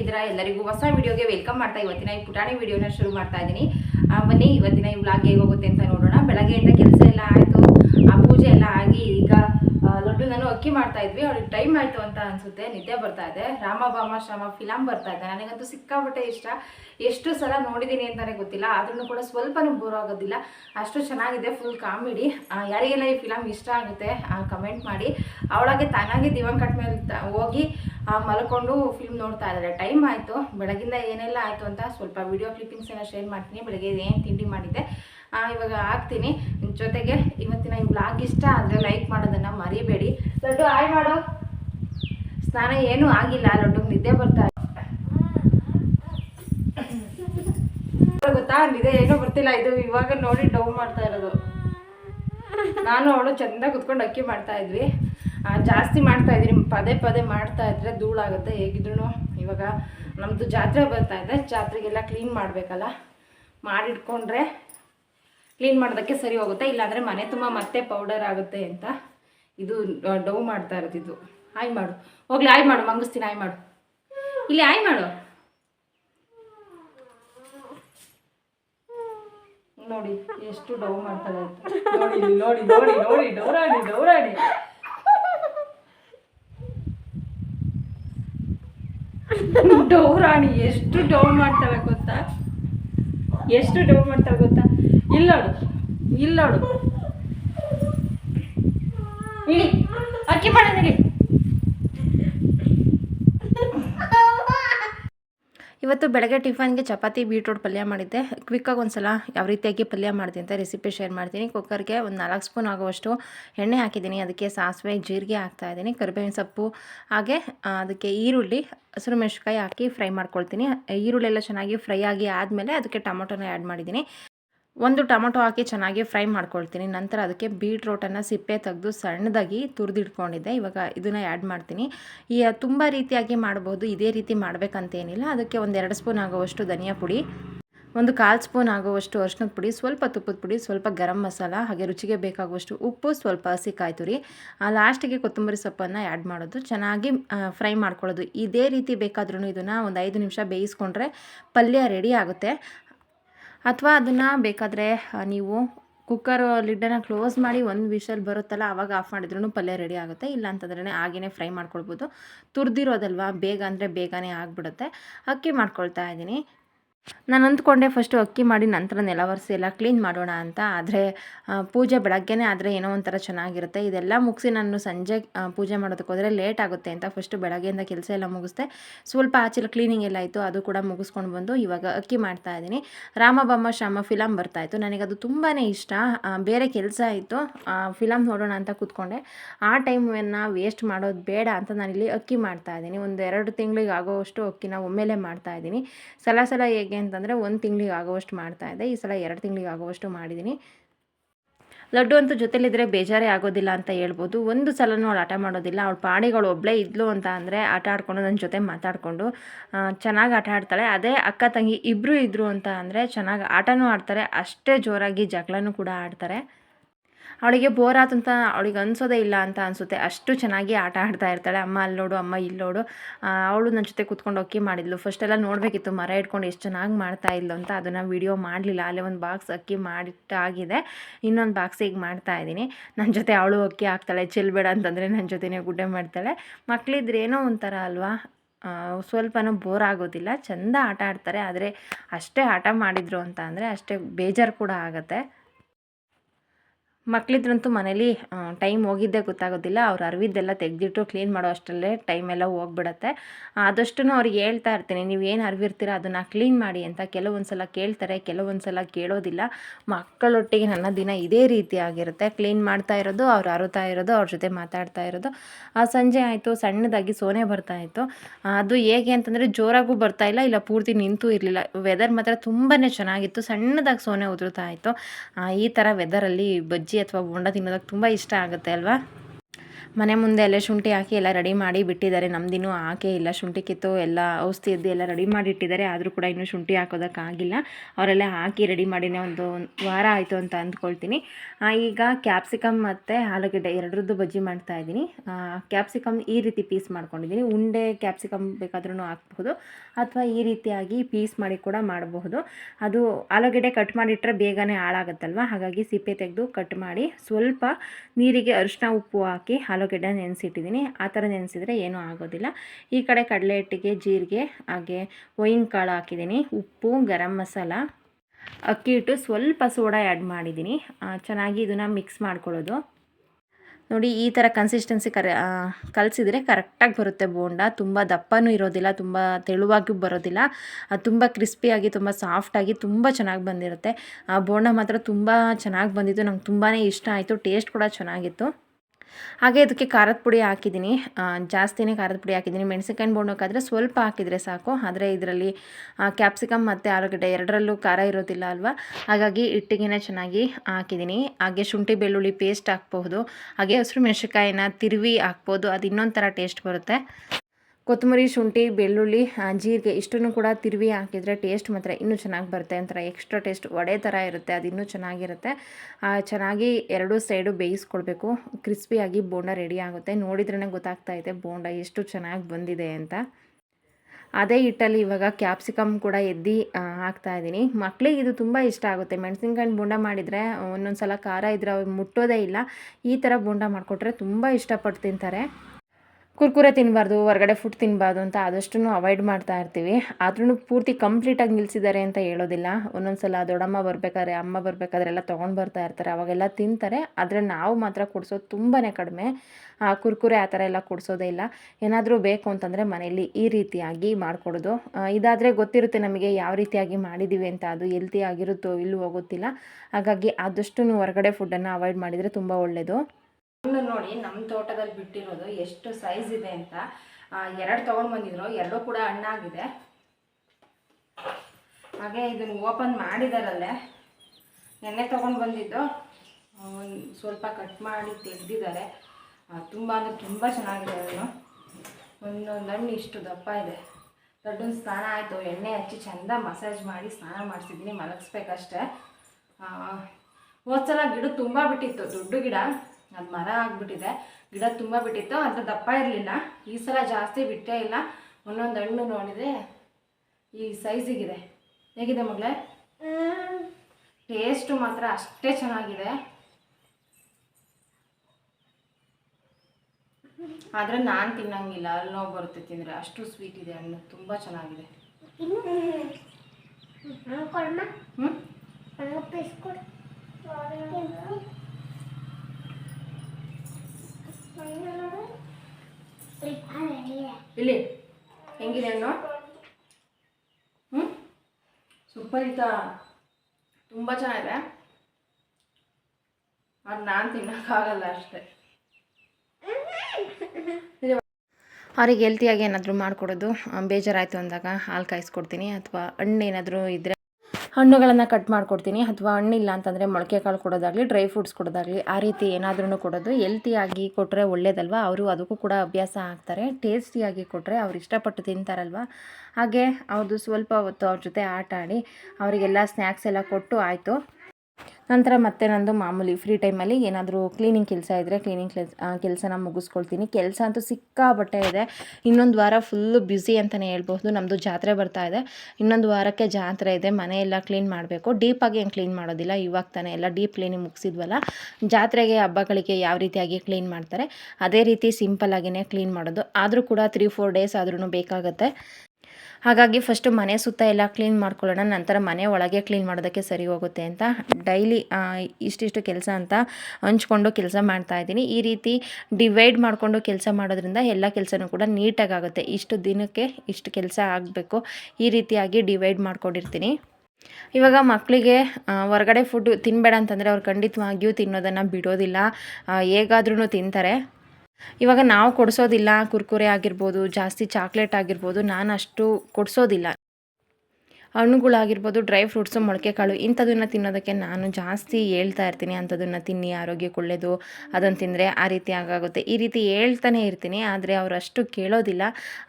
ಎಲ್ಲರಿಗೂ ಹೊಸ ವಿಡಿಯೋಗೆ ವೆಲ್ಕಮ್ ಮಾಡ್ತಾ ಇವತ್ತಿನ ಈ ಪುಟಾಣಿ ವಿಡಿಯೋನ ಶುರು ಮಾಡ್ತಾ ಇದ್ದೀನಿ. ಬನ್ನಿ, ಇವತ್ತಿನ ಈ ವ್ಲಾಗ್ ಹೇಗೆ ಹೋಗುತ್ತೆ ಅಂತ ನೋಡೋಣ. ಬೆಳಗ್ಗೆಯಿಂದ ಕೆಲಸ ಎಲ್ಲ ಆಯಿತು. ಆ, ಪೂಜೆ ಎಲ್ಲ ಆಗಿ ಈಗ ಲಡ್ಡು ನಾನು ಅಕ್ಕಿ ಮಾಡ್ತಾ ಇದ್ವಿ. ಅವ್ರಿಗೆ ಟೈಮ್ ಆಯಿತು ಅಂತ ಅನ್ಸುತ್ತೆ. ನಿದ್ದೆ ಬರ್ತಾ ಇದೆ. ರಾಮ ಬಾಮ ಶ್ರಮ ಫಿಲಮ್ ಬರ್ತಾ ಇದೆ. ನನಗಂತೂ ಸಿಕ್ಕಾಪಟ್ಟೆ ಇಷ್ಟ. ಎಷ್ಟು ಸಲ ನೋಡಿದ್ದೀನಿ ಅಂತಲೇ ಗೊತ್ತಿಲ್ಲ. ಆದ್ರೂ ಕೂಡ ಸ್ವಲ್ಪನೂ ಬೋರ್ ಆಗೋದಿಲ್ಲ. ಅಷ್ಟು ಚೆನ್ನಾಗಿದೆ ಫುಲ್ ಕಾಮಿಡಿ ಯಾರಿಗೆಲ್ಲ ಈ ಫಿಲಮ್ ಇಷ್ಟ ಆಗುತ್ತೆ ಕಮೆಂಟ್ ಮಾಡಿ. ಅವಳಾಗೆ ತಾನಾಗಿ ದಿವಂಕಟ್ ಮೇಲೆ ಹೋಗಿ ಮಲ್ಕೊಂಡು ಫಿಲ್ಮ್ ನೋಡ್ತಾ ಇದ್ದಾರೆ. ಟೈಮ್ ಆಯಿತು. ಬೆಳಗಿಂದ ಏನೆಲ್ಲ ಆಯಿತು ಅಂತ ಸ್ವಲ್ಪ ವಿಡಿಯೋ ಕ್ಲಿಪ್ಪಿಂಗ್ಸ್ ಎಲ್ಲ ಶೇರ್ ಮಾಡ್ತೀನಿ. ಬೆಳಗ್ಗೆ ಏನು ತಿಂಡಿ ಮಾಡಿದ್ದೆ? ಆ, ಇವಾಗ ಹಾಕ್ತೀನಿ. ಜೊತೆಗೆ ಇವತ್ತಿನ ಈ ಬ್ಲಾಗ್ ಇಷ್ಟ ಆದರೆ ಲೈಕ್ ಮಾಡೋದನ್ನು ಮರಿಬೇಡಿ. ಲಡ್ಡು ಆಯ್ ಮಾಡು. ಸ್ನಾನ ಏನೂ ಆಗಿಲ್ಲ. ಲಡ್ಡು ನಿದ್ದೆ ಬರ್ತಾ. ಗೊತ್ತಾ? ನಿದ್ದೆ ಏನೂ ಬರ್ತಿಲ್ಲ. ಇದು ಇವಾಗ ನೋಡಿ ಡೌ ಮಾಡ್ತಾ ಇರೋದು. ನಾನು ಅವಳು ಚೆಂದ ಕುತ್ಕೊಂಡು ಅಕ್ಕಿ ಮಾಡ್ತಾ ಇದ್ವಿ. ಆ, ಜಾಸ್ತಿ ಮಾಡ್ತಾ ಇದ್ರಿ ಪದೇ ಪದೇ ಮಾಡ್ತಾ ಇದ್ರೆ ಧೂಳಾಗುತ್ತೆ. ಹೇಗಿದ್ರು ಇವಾಗ ನಮ್ಮದು ಜಾತ್ರೆ ಬರ್ತಾ ಇದೆ, ಜಾತ್ರೆಗೆಲ್ಲ ಕ್ಲೀನ್ ಮಾಡಬೇಕಲ್ಲ? ಮಾಡಿಟ್ಕೊಂಡ್ರೆ ಕ್ಲೀನ್ ಮಾಡೋದಕ್ಕೆ ಸರಿ ಹೋಗುತ್ತೆ. ಇಲ್ಲಾಂದರೆ ಮನೆ ತುಂಬ ಮತ್ತೆ ಪೌಡರ್ ಆಗುತ್ತೆ ಅಂತ ಇದು ಡವ್ ಮಾಡ್ತಾ ಇರೋದಿದ್ದು ಆಯ್ ಮಾಡು. ಹೋಗ್ಲಿ ಆಯ್ ಮಾಡು, ಮಂಗಿಸ್ತೀನಿ ಆಯ್ ಮಾಡು. ಇಲ್ಲಿ ಆಯ್ ಮಾಡು. ನೋಡಿ, ಎಷ್ಟು ಡವ್ ಮಾಡ್ತಾ ನೋಡಿ ನೋಡಿ ನೋಡಿ ನೋಡಿ ಡೌರಾಡಿ ಡೌರಾಣಿ. ಡೌರಾಣಿ ಎಷ್ಟು ಡೌ ಮಾಡ್ತಾಳೆ ಗೊತ್ತಾ? ಎಷ್ಟು ಡೌ ಮಾಡ್ತಾಳೆ ಗೊತ್ತಾ? ಇಲ್ಲೋಡು ಇಲ್ಲೋಡು ಅಕ್ಕಿ ಮಾಡೋದಿರಿ ಇವತ್ತು ಬೆಳಗ್ಗೆ ಟಿಫನ್ಗೆ ಚಪಾತಿ, ಬೀಟ್ರೋಟ್ ಪಲ್ಯ ಮಾಡಿದ್ದೆ. ಕ್ವಿಕ್ಕಾಗಿ ಒಂದು ಸಲ ಯಾವ ರೀತಿಯಾಗಿ ಪಲ್ಯ ಮಾಡ್ತೀನಿ ಅಂತ ರೆಸಿಪಿ ಶೇರ್ ಮಾಡ್ತೀನಿ. ಕುಕ್ಕರ್ಗೆ ಒಂದು ನಾಲ್ಕು ಸ್ಪೂನ್ ಆಗುವಷ್ಟು ಎಣ್ಣೆ ಹಾಕಿದ್ದೀನಿ. ಅದಕ್ಕೆ ಸಾಸಿವೆ, ಜೀರಿಗೆ ಹಾಕ್ತಾ ಇದ್ದೀನಿ. ಕರಿಬೇವಿನ ಸೊಪ್ಪು, ಹಾಗೆ ಅದಕ್ಕೆ ಈರುಳ್ಳಿ, ಹಸಿರು ಮೆಣಸಿನ್ಕಾಯಿ ಹಾಕಿ ಫ್ರೈ ಮಾಡ್ಕೊಳ್ತೀನಿ. ಈರುಳ್ಳಿ ಎಲ್ಲ ಚೆನ್ನಾಗಿ ಫ್ರೈ ಆಗಿ ಆದಮೇಲೆ ಅದಕ್ಕೆ ಟೊಮೊಟೊನ ಆ್ಯಡ್ ಮಾಡಿದ್ದೀನಿ. ಒಂದು ಟೊಮೊಟೊ ಹಾಕಿ ಚೆನ್ನಾಗಿ ಫ್ರೈ ಮಾಡ್ಕೊಳ್ತೀನಿ. ನಂತರ ಅದಕ್ಕೆ ಬೀಟ್ರೋಟನ್ನು ಸಿಪ್ಪೆ ತೆಗೆದು ಸಣ್ಣದಾಗಿ ತುರಿದಿಟ್ಕೊಂಡಿದ್ದೆ. ಇವಾಗ ಇದನ್ನು ಆ್ಯಡ್ ಮಾಡ್ತೀನಿ. ಈ ತುಂಬ ರೀತಿಯಾಗಿ ಮಾಡ್ಬೋದು. ಇದೇ ರೀತಿ ಮಾಡಬೇಕಂತೇನಿಲ್ಲ. ಅದಕ್ಕೆ ಒಂದು ಎರಡು ಸ್ಪೂನ್ ಆಗುವಷ್ಟು ಧನಿಯಾ ಪುಡಿ, ಒಂದು ಕಾಲು ಸ್ಪೂನ್ ಆಗುವಷ್ಟು ಅರ್ಶಿನದ ಪುಡಿ, ಸ್ವಲ್ಪ ತುಪ್ಪದ ಪುಡಿ, ಸ್ವಲ್ಪ ಗರಂ ಮಸಾಲ, ಹಾಗೆ ರುಚಿಗೆ ಬೇಕಾಗುವಷ್ಟು ಉಪ್ಪು, ಸ್ವಲ್ಪ ಹಸಿ ಕಾಯ್ತುರಿ ಲಾಸ್ಟಿಗೆ ಕೊತ್ತಂಬರಿ ಸೊಪ್ಪನ್ನು ಆ್ಯಡ್ ಮಾಡೋದು. ಚೆನ್ನಾಗಿ ಫ್ರೈ ಮಾಡ್ಕೊಳ್ಳೋದು. ಇದೇ ರೀತಿ ಬೇಕಾದ್ರೂ ಇದನ್ನು ಒಂದು ಐದು ನಿಮಿಷ ಬೇಯಿಸ್ಕೊಂಡ್ರೆ ಪಲ್ಯ ರೆಡಿ ಆಗುತ್ತೆ. ಅಥವಾ ಅದನ್ನು ಬೇಕಾದರೆ ನೀವು ಕುಕ್ಕರ್ ಲಿಡ್ಡನ್ನು ಕ್ಲೋಸ್ ಮಾಡಿ ಒಂದು ವಿಷಲ್ ಬರುತ್ತಲ್ಲ ಆವಾಗ ಆಫ್ ಮಾಡಿದ್ರೂ ಪಲ್ಯ ರೆಡಿ ಆಗುತ್ತೆ. ಇಲ್ಲ ಅಂತಂದ್ರೆ ಹಾಗೇ ಫ್ರೈ ಮಾಡ್ಕೊಳ್ಬೋದು. ತುರಿದಿರೋದಲ್ವಾ, ಬೇಗ ಅಂದರೆ ಬೇಗನೆ ಆಗಿಬಿಡುತ್ತೆ. ಅಕ್ಕಿ ಮಾಡ್ಕೊಳ್ತಾ ಇದ್ದೀನಿ. ನಾನು ಅಂದ್ಕೊಂಡೆ ಫಸ್ಟು ಅಕ್ಕಿ ಮಾಡಿ ನಂತರ ನೆಲವರ್ಸಿ ಎಲ್ಲ ಕ್ಲೀನ್ ಮಾಡೋಣ ಅಂತ. ಆದರೆ ಪೂಜೆ ಬೆಳಗ್ಗೆನೇ ಆದರೆ ಏನೋ ಒಂಥರ ಚೆನ್ನಾಗಿರುತ್ತೆ. ಇದೆಲ್ಲ ಮುಗಿಸಿ ನಾನು ಸಂಜೆ ಪೂಜೆ ಮಾಡೋದಕ್ಕೆ ಹೋದರೆ ಲೇಟ್ ಆಗುತ್ತೆ ಅಂತ ಫಸ್ಟು ಬೆಳಗ್ಗೆಯಿಂದ ಕೆಲಸ ಎಲ್ಲ ಮುಗಿಸ್ದೆ. ಸ್ವಲ್ಪ ಆಚೆಲ್ಲ ಕ್ಲೀನಿಂಗ್ ಎಲ್ಲ ಆಯಿತು, ಅದು ಕೂಡ ಮುಗಿಸ್ಕೊಂಡು ಬಂದು ಇವಾಗ ಅಕ್ಕಿ ಮಾಡ್ತಾ ಇದ್ದೀನಿ. ರಾಮಬಮ್ಮ ಶ್ಯಾಮ ಫಿಲಮ್ ಬರ್ತಾಯಿತ್ತು ಅದು ತುಂಬಾ ಇಷ್ಟ. ಬೇರೆ ಕೆಲಸ ಇತ್ತು. ಫಿಲಮ್ ನೋಡೋಣ ಅಂತ ಕೂತ್ಕೊಂಡೆ. ಆ ಟೈಮನ್ನು ವೇಸ್ಟ್ ಮಾಡೋದು ಬೇಡ ಅಂತ ನಾನಿಲ್ಲಿ ಅಕ್ಕಿ ಮಾಡ್ತಾ ಇದ್ದೀನಿ. ಒಂದು ಎರಡು ತಿಂಗಳಿಗೆ ಆಗೋವಷ್ಟು ಅಕ್ಕಿನ ಒಮ್ಮೆಲೇ ಮಾಡ್ತಾ ಇದ್ದೀನಿ. ಸಲ ಸಲ ಹೇಗೆ ಅಂತಂದರೆ ಒಂದು ತಿಂಗಳಿಗೆ ಆಗೋವಷ್ಟು ಮಾಡ್ತಾ ಇದ್ದೆ ಈ ಸಲ ಎರಡು ತಿಂಗಳಿಗೆ ಆಗೋವಷ್ಟು ಮಾಡಿದ್ದೀನಿ ಲಡ್ಡು ಅಂತೂ ಜೊತೆಲಿದ್ರೆ ಬೇಜಾರೇ ಆಗೋದಿಲ್ಲ ಅಂತ ಹೇಳ್ಬೋದು. ಒಂದು ಸಲನೂ ಅವಳು ಆಟ ಮಾಡೋದಿಲ್ಲ. ಅವಳು ಪಾಡಿಗಳು ಒಬ್ಬಳೇ ಇದ್ಲು ಅಂತ ಅಂದರೆ ಆಟ ಆಡ್ಕೊಂಡು ನನ್ನ ಜೊತೆ ಮಾತಾಡಿಕೊಂಡು ಚೆನ್ನಾಗಿ ಆಟ ಆಡ್ತಾಳೆ. ಅದೇ ಅಕ್ಕ ತಂಗಿ ಇಬ್ಬರು ಇದ್ದರು ಅಂತ ಅಂದರೆ ಚೆನ್ನಾಗಿ ಆಟನೂ ಆಡ್ತಾರೆ. ಅಷ್ಟೇ ಜೋರಾಗಿ ಜಗಳನೂ ಕೂಡ ಆಡ್ತಾರೆ. ಅವಳಿಗೆ ಬೋರ್ ಆತಂತ ಅವಳಿಗೆ ಅನ್ಸೋದೇ ಇಲ್ಲ ಅಂತ ಅನಿಸುತ್ತೆ. ಅಷ್ಟು ಚೆನ್ನಾಗಿ ಆಟ ಆಡ್ತಾ ಇರ್ತಾಳೆ. ಅಮ್ಮ ಅಲ್ಲಿ ನೋಡು, ಅಮ್ಮ ಇಲ್ಲಿ ನೋಡು. ಅವಳು ನನ್ನ ಜೊತೆ ಕುತ್ಕೊಂಡು ಅಕ್ಕಿ ಮಾಡಿದ್ಲು. ಫಸ್ಟೆಲ್ಲ ನೋಡಬೇಕಿತ್ತು. ಮರ ಇಟ್ಕೊಂಡು ಎಷ್ಟು ಚೆನ್ನಾಗಿ ಮಾಡ್ತಾ ಇಲ್ಲ ಅಂತ. ಅದನ್ನು ವಿಡಿಯೋ ಮಾಡಲಿಲ್ಲ. ಅಲ್ಲೇ ಒಂದು ಬಾಕ್ಸ್ ಅಕ್ಕಿ ಮಾಡಿಟ್ಟಾಗಿದೆ. ಇನ್ನೊಂದು ಬಾಕ್ಸ್ ಈಗ ಮಾಡ್ತಾ ಇದ್ದೀನಿ. ನನ್ನ ಜೊತೆ ಅವಳು ಅಕ್ಕಿ ಹಾಕ್ತಾಳೆ ಚೆಲ್ಬೇಡ ಅಂತಂದರೆ ನನ್ನ ಜೊತೆನೇ ಗುಡ್ಡೆ ಮಾಡ್ತಾಳೆ. ಮಕ್ಕಳಿದ್ರೆ ಏನೋ ಒಂಥರ ಅಲ್ವಾ? ಸ್ವಲ್ಪನೂ ಬೋರ್ ಆಗೋದಿಲ್ಲ. ಚೆಂದ ಆಟ ಆಡ್ತಾರೆ. ಆದರೆ ಅಷ್ಟೇ ಆಟ ಮಾಡಿದರು ಅಂತ ಅಂದರೆ ಅಷ್ಟೇ ಬೇಜಾರು ಕೂಡ ಆಗುತ್ತೆ. ಮಕ್ಕಳಿದ್ರಂತೂ ಮನೇಲಿ ಟೈಮ್ ಹೋಗಿದ್ದೇ ಗೊತ್ತಾಗೋದಿಲ್ಲ. ಅವ್ರು ಅರಿವಿದ್ದೆಲ್ಲ ತೆಗೆದಿಟ್ಟು ಕ್ಲೀನ್ ಮಾಡೋ ಅಷ್ಟರಲ್ಲೇ ಟೈಮ್ ಎಲ್ಲ ಹೋಗ್ಬಿಡತ್ತೆ. ಆದಷ್ಟು ಅವ್ರಿಗೆ ಹೇಳ್ತಾ ಇರ್ತೀನಿ, ನೀವು ಏನು ಅರಿವಿರ್ತೀರ ಅದನ್ನು ಕ್ಲೀನ್ ಮಾಡಿ ಅಂತ ಕೆಲವೊಂದು ಸಲ ಕೇಳ್ತಾರೆ ಕೆಲವೊಂದು ಸಲ ಕೇಳೋದಿಲ್ಲ. ಮಕ್ಕಳೊಟ್ಟಿಗೆ ನನ್ನ ದಿನ ಇದೇ ರೀತಿ ಆಗಿರುತ್ತೆ. ಕ್ಲೀನ್ ಮಾಡ್ತಾ ಇರೋದು, ಅವ್ರು ಅರುತ್ತಾ ಇರೋದು, ಅವ್ರ ಜೊತೆ ಮಾತಾಡ್ತಾ ಇರೋದು. ಆ ಸಂಜೆ ಆಯಿತು, ಸಣ್ಣದಾಗಿ ಸೋನೆ ಬರ್ತಾ ಇತ್ತು. ಅದು ಹೇಗೆ ಅಂತಂದರೆ ಜೋರಾಗೂ ಬರ್ತಾ ಇಲ್ಲ ಇಲ್ಲ ಪೂರ್ತಿ ನಿಂತೂ ಇರಲಿಲ್ಲ. ವೆದರ್ ಮಾತ್ರ ತುಂಬಾ ಚೆನ್ನಾಗಿತ್ತು. ಸಣ್ಣದಾಗಿ ಸೋನೆ ಉದುರ್ತಾ ಇತ್ತು. ಈ ಥರ ವೆದರಲ್ಲಿ ಬಜ್ಜಿ ಅಥವಾ ಬೋಂಡ ತಿನ್ನೋದಕ್ಕೆ ತುಂಬ ಇಷ್ಟ ಆಗುತ್ತೆ ಅಲ್ವಾ? ಮನೆ ಮುಂದೆ ಎಲ್ಲ ಶುಂಠಿ ಹಾಕಿ ಎಲ್ಲ ರೆಡಿ ಮಾಡಿ ಬಿಟ್ಟಿದ್ದಾರೆ. ನಮ್ದಿನ್ನೂ ಹಾಕೇ ಇಲ್ಲ. ಶುಂಠಿ ಕಿತ್ತು ಎಲ್ಲ ಔಷಧಿ ಎದ್ದು ಎಲ್ಲ ರೆಡಿ ಮಾಡಿ ಇಟ್ಟಿದ್ದಾರೆ ಆದರೂ ಕೂಡ ಇನ್ನೂ ಶುಂಠಿ ಹಾಕೋದಕ್ಕಾಗಿಲ್ಲ ಅವರೆಲ್ಲ ಹಾಕಿ ರೆಡಿ ಮಾಡಿನೇ ಒಂದು ವಾರ ಆಯಿತು ಅಂತ ಅಂದ್ಕೊಳ್ತೀನಿ. ಈಗ ಕ್ಯಾಪ್ಸಿಕಮ್ ಮತ್ತು ಆಲೂಗಡ್ಡೆ ಎರಡರದ್ದು ಬಜ್ಜಿ ಮಾಡ್ತಾ ಇದ್ದೀನಿ. ಕ್ಯಾಪ್ಸಿಕಮ್ ಈ ರೀತಿ ಪೀಸ್ ಮಾಡ್ಕೊಂಡಿದ್ದೀನಿ. ಉಂಡೆ ಕ್ಯಾಪ್ಸಿಕಮ್ ಬೇಕಾದ್ರೂ ಹಾಕ್ಬಹುದು. ಅಥವಾ ಈ ರೀತಿಯಾಗಿ ಪೀಸ್ ಮಾಡಿ ಕೂಡ ಮಾಡಬಹುದು. ಅದು ಆಲೂಗಡ್ಡೆ ಕಟ್ ಮಾಡಿಟ್ರೆ ಬೇಗನೆ ಹಾಳಾಗುತ್ತಲ್ವ? ಹಾಗಾಗಿ ಸಿಪ್ಪೆ ತೆಗೆದು ಕಟ್ ಮಾಡಿ ಸ್ವಲ್ಪ ನೀರಿಗೆ ಅರಿಶಿನ ಉಪ್ಪು ಹಾಕಿ ಆಲೂಗಡ್ಡೆ ನೆನೆಸಿಟ್ಟಿದ್ದೀನಿ. ಆ ಥರ ನೆನೆಸಿದ್ರೆ ಏನೂ ಆಗೋದಿಲ್ಲ. ಈ ಕಡೆ ಕಡಲೆ ಹಿಟ್ಟಿಗೆ ಜೀರಿಗೆ, ಹಾಗೆ ಒಯ್ಯಿನ ಕಾಳು ಹಾಕಿದ್ದೀನಿ. ಉಪ್ಪು, ಗರಂ ಮಸಾಲ, ಅಕ್ಕಿ ಹಿಟ್ಟು ಸ್ವಲ್ಪ ಸೋಡಾ ಆ್ಯಡ್ ಮಾಡಿದ್ದೀನಿ. ಚೆನ್ನಾಗಿ ಇದನ್ನು ಮಿಕ್ಸ್ ಮಾಡ್ಕೊಳ್ಳೋದು. ನೋಡಿ, ಈ ಥರ ಕನ್ಸಿಸ್ಟೆನ್ಸಿ ಕರೆ ಕಲಿಸಿದರೆ ಕರೆಕ್ಟಾಗಿ ಬರುತ್ತೆ ಬೋಂಡ. ತುಂಬ ದಪ್ಪನೂ ಇರೋದಿಲ್ಲ, ತುಂಬ ತೆಳುವಾಗಿಯೂ ಬರೋದಿಲ್ಲ. ಅದು ತುಂಬ ಕ್ರಿಸ್ಪಿಯಾಗಿ, ತುಂಬ ಸಾಫ್ಟಾಗಿ, ತುಂಬ ಚೆನ್ನಾಗಿ ಬಂದಿರುತ್ತೆ. ಆ, ಬೋಂಡ ಮಾತ್ರ ತುಂಬ ಚೆನ್ನಾಗಿ ಬಂದಿತ್ತು. ನಂಗೆ ತುಂಬಾ ಇಷ್ಟ ಆಯಿತು. ಟೇಸ್ಟ್ ಕೂಡ ಚೆನ್ನಾಗಿತ್ತು. ಹಾಗೆ ಅದಕ್ಕೆ ಖಾರದ ಪುಡಿ ಹಾಕಿದ್ದೀನಿ. ಜಾಸ್ತಿನೇ ಖಾರದ ಪುಡಿ ಹಾಕಿದ್ದೀನಿ. ಮೆಣಸಿನ್ಕಾಯಿ ಬೋಂಡಕ್ಕಾದರೆ ಸ್ವಲ್ಪ ಹಾಕಿದರೆ ಸಾಕು. ಆದರೆ ಇದರಲ್ಲಿ ಕ್ಯಾಪ್ಸಿಕಮ್ ಮತ್ತು ಆಲೂಗಡ್ಡೆ ಎರಡರಲ್ಲೂ ಖಾರ ಇರೋದಿಲ್ಲ ಅಲ್ವಾ? ಹಾಗಾಗಿ ಇಟ್ಟಿಗೆನೇ ಚೆನ್ನಾಗಿ ಹಾಕಿದ್ದೀನಿ. ಹಾಗೆ ಶುಂಠಿ ಬೆಳ್ಳುಳ್ಳಿ ಪೇಸ್ಟ್ ಹಾಕ್ಬಹುದು. ಹಾಗೆ ಹಸಿರು ಮೆಣಸಿನ್ಕಾಯಿನ ತಿರುವಿ ಹಾಕ್ಬೋದು. ಅದು ಇನ್ನೊಂದು ಥರ ಟೇಸ್ಟ್ ಬರುತ್ತೆ. ಕೊತ್ತಂಬರಿ, ಶುಂಠಿ, ಬೆಳ್ಳುಳ್ಳಿ ಜೀರಿಗೆ ಇಷ್ಟನ್ನು ಕೂಡ ತಿರುವಿ ಹಾಕಿದರೆ ಟೇಸ್ಟ್ ಮಾತ್ರ ಇನ್ನೂ ಚೆನ್ನಾಗಿ ಬರುತ್ತೆ. ಒಂಥರ ಎಕ್ಸ್ಟ್ರಾ ಟೇಸ್ಟ್ ವಡೆ ಥರ ಇರುತ್ತೆ, ಅದು ಇನ್ನೂ ಚೆನ್ನಾಗಿರುತ್ತೆ. ಚೆನ್ನಾಗಿ ಎರಡೂ ಸೈಡು ಬೇಯಿಸ್ಕೊಳ್ಬೇಕು. ಕ್ರಿಸ್ಪಿಯಾಗಿ ಬೋಂಡ ರೆಡಿ ಆಗುತ್ತೆ. ನೋಡಿದ್ರೇ ಗೊತ್ತಾಗ್ತಾ ಇದೆ ಬೋಂಡ ಎಷ್ಟು ಚೆನ್ನಾಗಿ ಬಂದಿದೆ ಅಂತ. ಅದೇ ಹಿಟ್ಟಲ್ಲಿ ಇವಾಗ ಕ್ಯಾಪ್ಸಿಕಮ್ ಕೂಡ ಎದ್ದು ಹಾಕ್ತಾ ಇದ್ದೀನಿ. ಮಕ್ಕಳಿಗೆ ಇದು ತುಂಬ ಇಷ್ಟ ಆಗುತ್ತೆ. ಮೆಣಸಿನ್ಕಾಯಿ ಬೋಂಡ ಮಾಡಿದರೆ ಒಂದೊಂದು ಸಲ ಖಾರ ಇದ್ರೆ ಅವ್ರು ಮುಟ್ಟೋದೇ ಇಲ್ಲ. ಈ ಥರ ಬೋಂಡ ಮಾಡಿಕೊಟ್ರೆ ತುಂಬ ಇಷ್ಟಪಟ್ಟು ತಿಂತಾರೆ. ಕುರ್ಕುರೆ ತಿನ್ನಬಾರ್ದು ಹೊರಗಡೆ ಫುಡ್ ತಿನ್ನಬಾರ್ದು ಅಂತ ಆದಷ್ಟು ಅವಾಯ್ಡ್ ಮಾಡ್ತಾ ಇರ್ತೀವಿ. ಆದ್ರೂ ಪೂರ್ತಿ ಕಂಪ್ಲೀಟಾಗಿ ನಿಲ್ಲಿಸಿದ್ದಾರೆ ಅಂತ ಹೇಳೋದಿಲ್ಲ. ಒಂದೊಂದು ಸಲ ದೊಡ್ಡಮ್ಮ ಬರಬೇಕಾದ್ರೆ, ಅಮ್ಮ ಬರಬೇಕಾದ್ರೆ ಎಲ್ಲ ತೊಗೊಂಡು ಬರ್ತಾ ಇರ್ತಾರೆ. ಅವಾಗೆಲ್ಲ ತಿಂತಾರೆ. ಆದರೆ ನಾವು ಮಾತ್ರ ಕೊಡಿಸೋದು ತುಂಬಾ ಕಡಿಮೆ. ಕುರ್ಕುರೆ ಆ ಥರ ಎಲ್ಲ ಕೊಡಿಸೋದೇ ಇಲ್ಲ. ಏನಾದರೂ ಬೇಕು ಅಂತಂದರೆ ಮನೆಯಲ್ಲಿ ಈ ರೀತಿಯಾಗಿ ಮಾಡಿಕೊಡೋದು. ಇದಾದರೆ ಗೊತ್ತಿರುತ್ತೆ ನಮಗೆ ಯಾವ ರೀತಿಯಾಗಿ ಮಾಡಿದ್ದೀವಿ ಅಂತ. ಅದು ಹೆಲ್ತಿ ಆಗಿರುತ್ತೋ ಇಲ್ಲವೋ ಗೊತ್ತಿಲ್ಲ. ಹಾಗಾಗಿ ಆದಷ್ಟು ಹೊರಗಡೆ ಫುಡ್ಡನ್ನು ಅವಾಯ್ಡ್ ಮಾಡಿದರೆ ತುಂಬ ಒಳ್ಳೆಯದು ನೋಡಿ ನಮ್ಮ ತೋಟದಲ್ಲಿ ಬಿಟ್ಟಿರೋದು ಎಷ್ಟು ಸೈಜ್ ಇದೆ ಅಂತ ಎರಡು ತೊಗೊಂಡು ಬಂದಿದ್ರು, ಎರಡೂ ಕೂಡ ಹಣ್ಣಾಗಿದೆ. ಹಾಗೆ ಇದನ್ನು ಓಪನ್ ಮಾಡಿದಾರಲ್ಲೇ, ನೆನ್ನೆ ತೊಗೊಂಡು ಬಂದಿದ್ದು. ಸ್ವಲ್ಪ ಕಟ್ ಮಾಡಿ ತೆಗೆದಿದ್ದಾರೆ. ತುಂಬ ಅಂದರೆ ತುಂಬ ಚೆನ್ನಾಗಿದೆ ಅದನ್ನು. ಒಂದೊಂದು ಹಣ್ಣು ಇಷ್ಟು ದಪ್ಪ ಇದೆ. ದೊಡ್ಡೊಂದು ಸ್ನಾನ ಆಯಿತು. ಎಣ್ಣೆ ಹಚ್ಚಿ ಚೆಂದ ಮಸಾಜ್ ಮಾಡಿ ಸ್ನಾನ ಮಾಡಿಸಿದ್ದೀನಿ, ಮಲಗಿಸ್ಬೇಕಷ್ಟೇ. ಹೋದ್ಸಲ ಗಿಡ ತುಂಬ ಬಿಟ್ಟಿತ್ತು, ದೊಡ್ಡ ಗಿಡ. ಅದು ಮರ ಆಗಿಬಿಟ್ಟಿದೆ. ಗಿಡ ತುಂಬ ಬಿಟ್ಟಿತ್ತು ಅಂತ ದಪ್ಪ ಇರಲಿಲ್ಲ. ಈ ಸಲ ಜಾಸ್ತಿ ಬಿಟ್ಟೇ ಇಲ್ಲ. ಒಂದೊಂದು ಹಣ್ಣು ನೋಡಿದರೆ ಈ ಸೈಜಿಗಿದೆ. ಹೇಗಿದೆ ಮಗಳೇ? ಟೇಸ್ಟು ಮಾತ್ರ ಅಷ್ಟೇ ಚೆನ್ನಾಗಿದೆ. ಆದರೆ ನಾನು ತಿನ್ನಂಗಿಲ್ಲ. ಅಲ್ಲಿ ನೋವು ಬರುತ್ತೆ ತಿಂದರೆ. ಅಷ್ಟು ಸ್ವೀಟ್ ಇದೆ ಹಣ್ಣು. ತುಂಬ ಚೆನ್ನಾಗಿದೆ. ಹ್ಞೂ ಇಲ್ಲಿ, ಹೆಂಗಿದೆ ಹಣ್ಣು ಹ್ಞೂ ಸೂಪರ್ ಇತ್ತ. ತುಂಬ ಚೆನ್ನಾಗಿದೆ. ಅದು ನಾನು ತಿನ್ನೋಕ್ಕಾಗಲ್ಲ ಅಷ್ಟೇ. ಅವ್ರಿಗೆ ಹೆಲ್ತಿಯಾಗಿ ಏನಾದರೂ ಮಾಡಿಕೊಡೋದು ಬೇಜಾರಾಯಿತು ಅಂದಾಗ ಹಾಲು ಕಾಯಿಸ್ಕೊಡ್ತೀನಿ, ಅಥವಾ ಹಣ್ಣು ಏನಾದರೂ ಇದ್ದರೆ ಹಣ್ಣುಗಳನ್ನು ಕಟ್ ಮಾಡಿಕೊಡ್ತೀನಿ ಅಥವಾ ಹಣ್ಣಿಲ್ಲ ಅಂತಂದರೆ ಮೊಳಕೆ ಕಾಳು ಕೊಡೋದಾಗಲಿ ಡ್ರೈ ಫ್ರೂಟ್ಸ್ ಕೊಡೋದಾಗಲಿ, ಆ ರೀತಿ ಏನಾದ್ರೂ ಕೊಡೋದು. ಹೆಲ್ತಿಯಾಗಿ ಕೊಟ್ಟರೆ ಒಳ್ಳೇದಲ್ವ? ಅವರು ಅದಕ್ಕೂ ಕೂಡ ಅಭ್ಯಾಸ ಆಗ್ತಾರೆ ಟೇಸ್ಟಿಯಾಗಿ ಕೊಟ್ಟರೆ ಅವ್ರು ಇಷ್ಟಪಟ್ಟು ತಿಂತಾರಲ್ವ? ಹಾಗೆ ಅವ್ರದ್ದು ಸ್ವಲ್ಪ ಹೊತ್ತು ಅವ್ರ ಜೊತೆ ಆಟ ಆಡಿ ಅವರಿಗೆಲ್ಲ ಸ್ನ್ಯಾಕ್ಸ್ ಎಲ್ಲ ಕೊಟ್ಟು ಆಯಿತು. ನಂತರ ಮತ್ತೆ ನಂದು ಮಾಮೂಲಿ ಫ್ರೀ ಟೈಮಲ್ಲಿ ಏನಾದರೂ ಕ್ಲೀನಿಂಗ್ ಕೆಲಸ ಇದ್ದರೆ ಕ್ಲೀನಿಂಗ್ ಕೆಲಸ ಕೆಲಸನ ಮುಗಿಸ್ಕೊಳ್ತೀನಿ. ಕೆಲಸ ಅಂತೂ ಸಿಕ್ಕಾಬಟ್ಟೆ ಇದೆ. ಇನ್ನೊಂದು ವಾರ ಫುಲ್ಲು ಬ್ಯುಸಿ ಅಂತಲೇ ಹೇಳ್ಬೋದು ನಮ್ಮದು ಜಾತ್ರೆ ಬರ್ತಾ ಇದೆ. ಇನ್ನೊಂದು ವಾರಕ್ಕೆ ಜಾತ್ರೆ ಇದೆ. ಮನೆಯೆಲ್ಲ ಕ್ಲೀನ್ ಮಾಡಬೇಕು. ಡೀಪಾಗಿ ಏನು ಕ್ಲೀನ್ ಮಾಡೋದಿಲ್ಲ. ಇವಾಗ ತಾನೇ ಎಲ್ಲ ಡೀಪ್ ಕ್ಲೀನಿಂಗ್ ಮುಗಿಸಿದ್ವಲ್ಲ. ಜಾತ್ರೆಗೆ ಹಬ್ಬಗಳಿಗೆ ಯಾವ ರೀತಿಯಾಗಿ ಕ್ಲೀನ್ ಮಾಡ್ತಾರೆ? ಅದೇ ರೀತಿ ಸಿಂಪಲ್ ಆಗಿನೇ ಕ್ಲೀನ್ ಮಾಡೋದು. ಆದರೂ ಕೂಡ ತ್ರೀ ಫೋರ್ ಡೇಸ್ ಆದ್ರೂ ಬೇಕಾಗುತ್ತೆ. ಹಾಗಾಗಿ ಫಸ್ಟು ಮನೆ ಸುತ್ತ ಎಲ್ಲ ಕ್ಲೀನ್ ಮಾಡ್ಕೊಳ್ಳೋಣ, ನಂತರ ಮನೆ ಒಳಗೆ ಕ್ಲೀನ್ ಮಾಡೋದಕ್ಕೆ ಸರಿ ಹೋಗುತ್ತೆ ಅಂತ ಡೈಲಿ ಇಷ್ಟಿಷ್ಟು ಕೆಲಸ ಅಂತ ಹಂಚ್ಕೊಂಡು ಕೆಲಸ ಮಾಡ್ತಾ ಇದ್ದೀನಿ. ಈ ರೀತಿ ಡಿವೈಡ್ ಮಾಡಿಕೊಂಡು ಕೆಲಸ ಮಾಡೋದ್ರಿಂದ ಎಲ್ಲ ಕೆಲಸನೂ ಕೂಡ ನೀಟಾಗಿ ಆಗುತ್ತೆ ಇಷ್ಟು ದಿನಕ್ಕೆ ಇಷ್ಟು ಕೆಲಸ ಆಗಬೇಕು. ಈ ರೀತಿಯಾಗಿ ಡಿವೈಡ್ ಮಾಡ್ಕೊಂಡಿರ್ತೀನಿ. ಇವಾಗ ಮಕ್ಕಳಿಗೆ ಹೊರಗಡೆ ಫುಡ್ ತಿನ್ನಬೇಡ ಅಂತಂದರೆ ಅವ್ರು ಖಂಡಿತವಾಗಿಯೂ ತಿನ್ನೋದನ್ನು ಬಿಡೋದಿಲ್ಲ. ಹೇಗಾದ್ರೂ ತಿಂತಾರೆ. ಇವಾಗ ನಾವು ಕೊಡಿಸೋದಿಲ್ಲ, ಕುರ್ಕುರೆ ಆಗಿರ್ಬೋದು, ಜಾಸ್ತಿ ಚಾಕ್ಲೇಟ್ ಆಗಿರ್ಬೋದು, ನಾನು ಅಷ್ಟು ಕೊಡಿಸೋದಿಲ್ಲ. ಹಣ್ಣುಗಳಾಗಿರ್ಬೋದು ಡ್ರೈ ಫ್ರೂಟ್ಸು ಮೊಳಕೆ ಕಾಳು ಇಂಥದನ್ನು ತಿನ್ನೋದಕ್ಕೆ ನಾನು ಜಾಸ್ತಿ ಹೇಳ್ತಾ ಇರ್ತೀನಿ. ಅಂಥದನ್ನು ತಿನ್ನಿ ಆರೋಗ್ಯಕ್ಕೆ ಒಳ್ಳೆಯದು ಅದನ್ನು ತಿಂದರೆ ಆ ರೀತಿ ಆಗಾಗುತ್ತೆ ಈ ರೀತಿ ಹೇಳ್ತಾನೆ ಇರ್ತೀನಿ, ಆದರೆ ಅವರು ಅಷ್ಟು ಕೇಳೋದಿಲ್ಲ.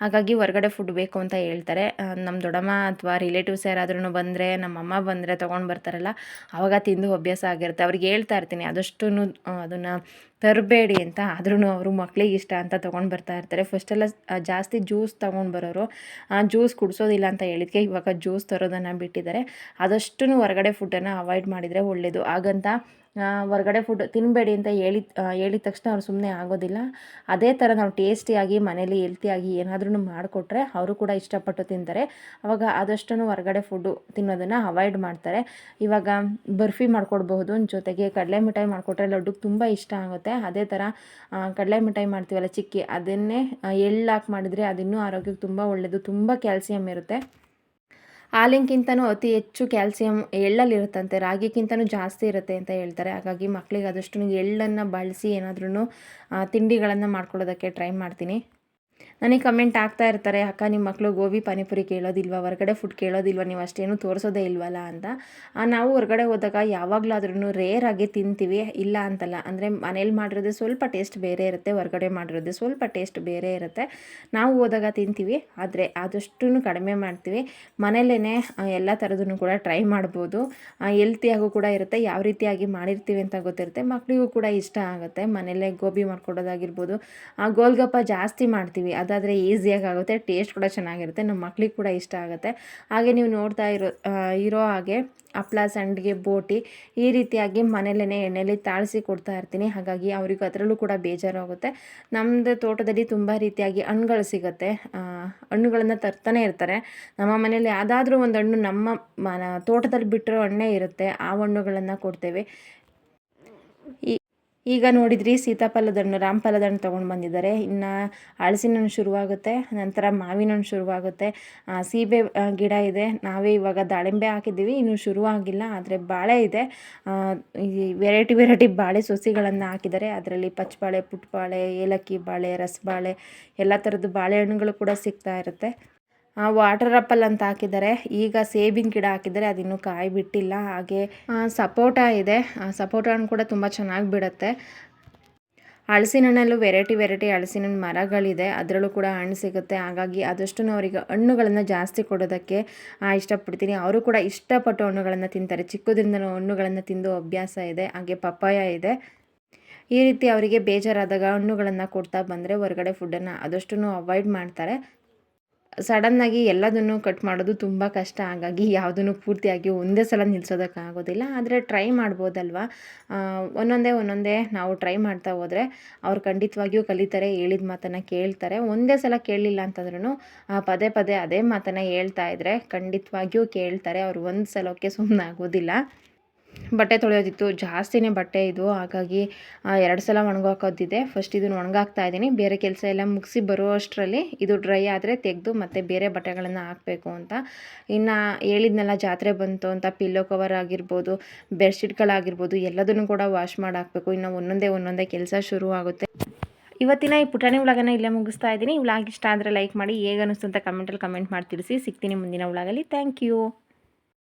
ಹಾಗಾಗಿ ಹೊರಗಡೆ ಫುಡ್ ಬೇಕು ಅಂತ ಹೇಳ್ತಾರೆ. ನಮ್ಮ ದೊಡ್ಡಮ್ಮ ಅಥವಾ ರಿಲೇಟಿವ್ಸ್ ಯಾರಾದ್ರೂ ಬಂದರೆ ನಮ್ಮಮ್ಮ ಬಂದರೆ ತೊಗೊಂಡು ಬರ್ತಾರಲ್ಲ ಆವಾಗ ತಿಂದು ಅಭ್ಯಾಸ ಆಗಿರುತ್ತೆ. ಅವ್ರಿಗೆ ಹೇಳ್ತಾ ಇರ್ತೀನಿ ಅದಷ್ಟು ಅದನ್ನು ತರಬೇಡಿ ಅಂತ. ಆದ್ರೂ ಅವರು ಮಕ್ಳಿಗೆ ಇಷ್ಟ ಅಂತ ತೊಗೊಂಡು ಬರ್ತಾ ಇರ್ತಾರೆ. ಫಸ್ಟೆಲ್ಲ ಆ, ಜಾಸ್ತಿ ಜ್ಯೂಸ್ ತೊಗೊಂಡು ಬರೋರು ಜ್ಯೂಸ್ ಕುಡಿಸೋದಿಲ್ಲ ಅಂತ ಹೇಳಿದ್ಕೆ ಇವಾಗ ಜ್ಯೂಸ್ ತರೋದನ್ನು ಬಿಟ್ಟಿದ್ದಾರೆ. ಆದಷ್ಟು ಹೊರಗಡೆ ಫುಡ್ಡನ್ನು ಅವಾಯ್ಡ್ ಮಾಡಿದರೆ ಒಳ್ಳೆಯದು ಹಾಗಂತ ಆ, ಹೊರಗಡೆ ಫುಡ್ ತಿನ್ನಬೇಡಿ ಅಂತ ಹೇಳಿ ಹೇಳಿದ ತಕ್ಷಣ ಅವ್ರು ಸುಮ್ಮನೆ ಆಗೋದಿಲ್ಲ. ಅದೇ ಥರ ನಾವು ಟೇಸ್ಟಿಯಾಗಿ ಮನೇಲಿ ಹೆಲ್ತಿಯಾಗಿ ಏನಾದ್ರೂ ಮಾಡಿಕೊಟ್ರೆ ಅವರು ಕೂಡ ಇಷ್ಟಪಟ್ಟು ತಿಂತಾರೆ. ಅವಾಗ ಆದಷ್ಟು ಹೊರಗಡೆ ಫುಡ್ಡು ತಿನ್ನೋದನ್ನು ಅವಾಯ್ಡ್ ಮಾಡ್ತಾರೆ. ಇವಾಗ ಬರ್ಫಿ ಮಾಡ್ಕೊಡ್ಬಹುದು, ಜೊತೆಗೆ ಕಡಲೆ ಮಿಠಾಯಿ ಮಾಡಿಕೊಟ್ರೆ ಲಡ್ಡುಗೆ ತುಂಬ ಇಷ್ಟ ಆಗುತ್ತೆ. ಅದೇ ಥರ ಕಡಲೆ ಮಿಠಾಯಿ ಮಾಡ್ತೀವಲ್ಲ ಚಿಕ್ಕಿ, ಅದನ್ನೇ ಎಳ್ಳು ಹಾಕಿ ಮಾಡಿದರೆ ಅದಿನ್ನೂ ಆರೋಗ್ಯಕ್ಕೆ ತುಂಬ ಒಳ್ಳೆಯದು ತುಂಬ ಕ್ಯಾಲ್ಸಿಯಂ ಇರುತ್ತೆ. ಹಾಲಿಗಿಂತನೂ ಅತಿ ಹೆಚ್ಚು ಕ್ಯಾಲ್ಸಿಯಂ ಎಳ್ಳಲ್ಲಿರುತ್ತಂತೆ, ರಾಗಿಗಿಂತನೂ ಜಾಸ್ತಿ ಇರುತ್ತೆ ಅಂತ ಹೇಳ್ತಾರೆ. ಹಾಗಾಗಿ ಮಕ್ಕಳಿಗೆ ಆದಷ್ಟು ಎಳ್ಳನ್ನು ಬಳಸಿ ಏನಾದ್ರೂ ತಿಂಡಿಗಳನ್ನು ಮಾಡ್ಕೊಳ್ಳೋದಕ್ಕೆ ಟ್ರೈ ಮಾಡ್ತೀನಿ. ನನಗೆ ಕಮೆಂಟ್ ಆಗ್ತಾ ಇರ್ತಾರೆ, ಅಕ್ಕ ನಿಮ್ಮ ಮಕ್ಕಳು ಗೋಬಿ, ಪಾನಿಪುರಿ ಕೇಳೋದಿಲ್ವಾ? ಹೊರಗಡೆ ಫುಡ್ ಕೇಳೋದಿಲ್ವ? ನೀವು ಅಷ್ಟೇನು ತೋರಿಸೋದೇ ಇಲ್ವಲ್ಲ? ಅಂತ. ನಾವು ಹೊರಗಡೆ ಹೋದಾಗ ಯಾವಾಗಲಾದ್ರೂ ರೇರ್ ಆಗಿ ತಿಂತೀವಿ, ಇಲ್ಲ ಅಂತಲ್ಲ. ಅಂದರೆ ಮನೇಲಿ ಮಾಡಿರೋದು ಸ್ವಲ್ಪ ಟೇಸ್ಟ್ ಬೇರೆ ಇರುತ್ತೆ, ಹೊರಗಡೆ ಮಾಡಿರೋದು ಸ್ವಲ್ಪ ಟೇಸ್ಟ್ ಬೇರೆ ಇರುತ್ತೆ. ನಾವು ಹೋದಾಗ ತಿಂತೀವಿ, ಆದರೆ ಆದಷ್ಟು ಕಡಿಮೆ ಮಾಡ್ತೀವಿ. ಮನೇಲೇ ಎಲ್ಲ ಥರದನ್ನು ಕೂಡ ಟ್ರೈ ಮಾಡ್ಬೋದು. ಹೆಲ್ತಿಯಾಗೂ ಕೂಡ ಇರುತ್ತೆ, ಯಾವ ರೀತಿಯಾಗಿ ಮಾಡಿರ್ತೀವಿ ಅಂತ ಗೊತ್ತಿರುತ್ತೆ. ಮಕ್ಕಳಿಗೂ ಕೂಡ ಇಷ್ಟ ಆಗುತ್ತೆ. ಮನೇಲೇ ಗೋಬಿ ಮಾಡ್ಕೊಡೋದಾಗಿರ್ಬೋದು. ಆ, ಗೋಲ್ಗಪ್ಪ ಜಾಸ್ತಿ ಮಾಡ್ತೀವಿ. ಅದಾದರೆ ಈಸಿಯಾಗಿ ಆಗುತ್ತೆ ಟೇಸ್ಟ್ ಕೂಡ ಚೆನ್ನಾಗಿರುತ್ತೆ ನಮ್ಮ ಮಕ್ಳಿಗೆ ಕೂಡ ಇಷ್ಟ ಆಗುತ್ತೆ. ಹಾಗೆ ನೀವು ನೋಡ್ತಾ ಇರೋ ಇರೋ ಹಾಗೆ ಹಪ್ಳ ಸಂಡಿಗೆ ಬೋಟಿ ಈ ರೀತಿಯಾಗಿ ಮನೇಲೇ ಎಣ್ಣೆಲಿ ತಾಳಿಸಿ ಕೊಡ್ತಾ ಇರ್ತೀನಿ. ಹಾಗಾಗಿ ಅವ್ರಿಗೆ ಅದರಲ್ಲೂ ಕೂಡ ಬೇಜಾರಾಗುತ್ತೆ. ನಮ್ಮದು ತೋಟದಲ್ಲಿ ತುಂಬ ರೀತಿಯಾಗಿ ಹಣ್ಣುಗಳು ಸಿಗುತ್ತೆ. ಹಣ್ಣುಗಳನ್ನು ತರ್ತಾನೆ ಇರ್ತಾರೆ. ನಮ್ಮ ಮನೇಲಿ ಯಾವುದಾದ್ರೂ ಒಂದು ಹಣ್ಣು ನಮ್ಮ ತೋಟದಲ್ಲಿ ಬಿಟ್ಟಿರೋ ಹಣ್ಣೇ ಇರುತ್ತೆ. ಆ ಹಣ್ಣುಗಳನ್ನು ಕೊಡ್ತೇವೆ. ಈ ಈಗ ನೋಡಿದ್ರಿ ಸೀತಾಫಲದ ಹಣ್ಣು ರಾಮಫಲದ ಹಣ್ಣು ತೊಗೊಂಡು ಬಂದಿದ್ದಾರೆ. ಇನ್ನು ಹಳಸಿನ ಹಣ್ಣು ಶುರುವಾಗುತ್ತೆ, ನಂತರ ಮಾವಿನ ಹಣ್ಣು ಶುರುವಾಗುತ್ತೆ ಸೀಬೆ ಗಿಡ ಇದೆ. ನಾವೇ ಇವಾಗ ದಾಳಿಂಬೆ ಹಾಕಿದ್ದೀವಿ, ಇನ್ನೂ ಶುರುವಾಗಿಲ್ಲ ಆದರೆ ಬಾಳೆ ಇದೆ. ವೆರೈಟಿ ವೆರೈಟಿ ಬಾಳೆ ಸೊಸಿಗಳನ್ನು ಹಾಕಿದ್ದಾರೆ. ಅದರಲ್ಲಿ ಪಚ್ಚಬಾಳೆ ಪುಟ್ಬಾಳೆ, ಏಲಕ್ಕಿ ಬಾಳೆ, ರಸಬಾಳೆ, ಎಲ್ಲ ಥರದ್ದು ಬಾಳೆಹಣ್ಣುಗಳು ಕೂಡ ಸಿಗ್ತಾ ಇರುತ್ತೆ. ವಾಟರ್ ಆಪಲ್ ಅಂತ ಹಾಕಿದ್ದಾರೆ. ಈಗ ಸೇಬಿನ ಗಿಡ ಹಾಕಿದ್ದಾರೆ. ಅದಿನ್ನೂ ಕಾಯಿ ಬಿಟ್ಟಿಲ್ಲ. ಹಾಗೆ ಸಪೋಟ ಇದೆ. ಸಪೋಟ ಹಣ್ಣು ಕೂಡ ತುಂಬ ಚೆನ್ನಾಗಿ ಬಿಡುತ್ತೆ. ಹಳಸಿನ ಹಣ್ಣಲ್ಲೂ ವೆರೈಟಿ ವೆರೈಟಿ ಹಲಸಿನ ಹಣ್ಣು ಮರಗಳಿದೆ. ಅದರಲ್ಲೂ ಕೂಡ ಹಣ್ಣು ಸಿಗುತ್ತೆ. ಹಾಗಾಗಿ ಆದಷ್ಟು ಅವರಿಗೆ ಹಣ್ಣುಗಳನ್ನು ಜಾಸ್ತಿ ಕೊಡೋದಕ್ಕೆ ಇಷ್ಟಪಡ್ತೀನಿ. ಅವರು ಕೂಡ ಇಷ್ಟಪಟ್ಟು ಹಣ್ಣುಗಳನ್ನು ತಿಂತಾರೆ. ಚಿಕ್ಕದ್ರಿಂದಲೂ ಹಣ್ಣುಗಳನ್ನು ತಿಂದು ಅಭ್ಯಾಸ ಇದೆ. ಹಾಗೆ ಪಪ್ಪಾಯ ಇದೆ. ಈ ರೀತಿ ಅವರಿಗೆ ಬೇಜಾರಾದಾಗ ಹಣ್ಣುಗಳನ್ನು ಕೊಡ್ತಾ ಬಂದರೆ ಹೊರಗಡೆ ಫುಡ್ಡನ್ನು ಆದಷ್ಟು ಅವಾಯ್ಡ್ ಮಾಡ್ತಾರೆ. ಸಡನ್ನಾಗಿ ಎಲ್ಲದನ್ನು ಕಟ್ ಮಾಡೋದು ತುಂಬ ಕಷ್ಟ. ಹಾಗಾಗಿ ಯಾವುದನ್ನು ಪೂರ್ತಿಯಾಗಿ ಒಂದೇ ಸಲ ನಿಲ್ಲಿಸೋದಕ್ಕಾಗೋದಿಲ್ಲ ಆದರೆ ಟ್ರೈ ಮಾಡ್ಬೋದಲ್ವಾ? ಒಂದೊಂದೇ ಒಂದೊಂದೇ ನಾವು ಟ್ರೈ ಮಾಡ್ತಾ ಹೋದರೆ ಅವ್ರು ಖಂಡಿತವಾಗಿಯೂ ಕಲಿತಾರೆ, ಹೇಳಿದ ಮಾತನ್ನು ಕೇಳ್ತಾರೆ. ಒಂದೇ ಸಲ ಕೇಳಲಿಲ್ಲ ಅಂತಂದ್ರೂ ಪದೇ ಪದೇ ಅದೇ ಮಾತನ್ನು ಹೇಳ್ತಾ ಇದ್ದರೆ ಖಂಡಿತವಾಗಿಯೂ ಕೇಳ್ತಾರೆ. ಅವ್ರು ಒಂದು ಸಲಕ್ಕೆ ಸುಮ್ಮನೆ ಆಗೋದಿಲ್ಲ ಬಟ್ಟೆ ತೊಳೆಯೋದಿತ್ತು, ಜಾಸ್ತಿನೇ ಬಟ್ಟೆ ಇದು. ಹಾಗಾಗಿ ಎರಡು ಸಲ ಒಣಗಾಕೋದಿದೆ. ಫಸ್ಟ್ ಇದನ್ನು ಒಣಗಾಕ್ತಾ ಇದ್ದೀನಿ. ಬೇರೆ ಕೆಲಸ ಎಲ್ಲ ಮುಗಿಸಿ ಬರೋ ಅಷ್ಟರಲ್ಲಿ ಇದು ಡ್ರೈ ಆದರೆ ತೆಗೆದು ಮತ್ತೆ ಬೇರೆ ಬಟ್ಟೆಗಳನ್ನು ಹಾಕಬೇಕು ಅಂತ. ಇನ್ನು ಹೇಳಿದ್ನೆಲ್ಲ, ಜಾತ್ರೆ ಬಂತು ಅಂತ ಪಿಲ್ಲೋ ಕವರ್ ಆಗಿರ್ಬೋದು ಬೆಡ್ಶೀಟ್ಗಳಾಗಿರ್ಬೋದು ಎಲ್ಲದನ್ನು ಕೂಡ ವಾಶ್ ಮಾಡಿ ಹಾಕಬೇಕು ಇನ್ನು ಒಂದೊಂದೇ ಒಂದೊಂದೇ ಕೆಲಸ ಶುರು ಆಗುತ್ತೆ. ಇವತ್ತಿನ ಈ ಪುಟಾಣಿ ವ್ಲಾಗನ್ನು ಇಲ್ಲೇ ಮುಗಿಸ್ತಾ ಇದ್ದೀನಿ. ವ್ಲಾಗ್ ಇಷ್ಟ ಆದರೆ ಲೈಕ್ ಮಾಡಿ ಹೇಗೆ ಅಂತ ಕಮೆಂಟಲ್ಲಿ ಕಮೆಂಟ್ ಮಾಡಿ ತಿಳಿಸಿ ಸಿಗ್ತೀನಿ ಮುಂದಿನ ಉಳಗಲ್ಲಿ ಥ್ಯಾಂಕ್ ಯು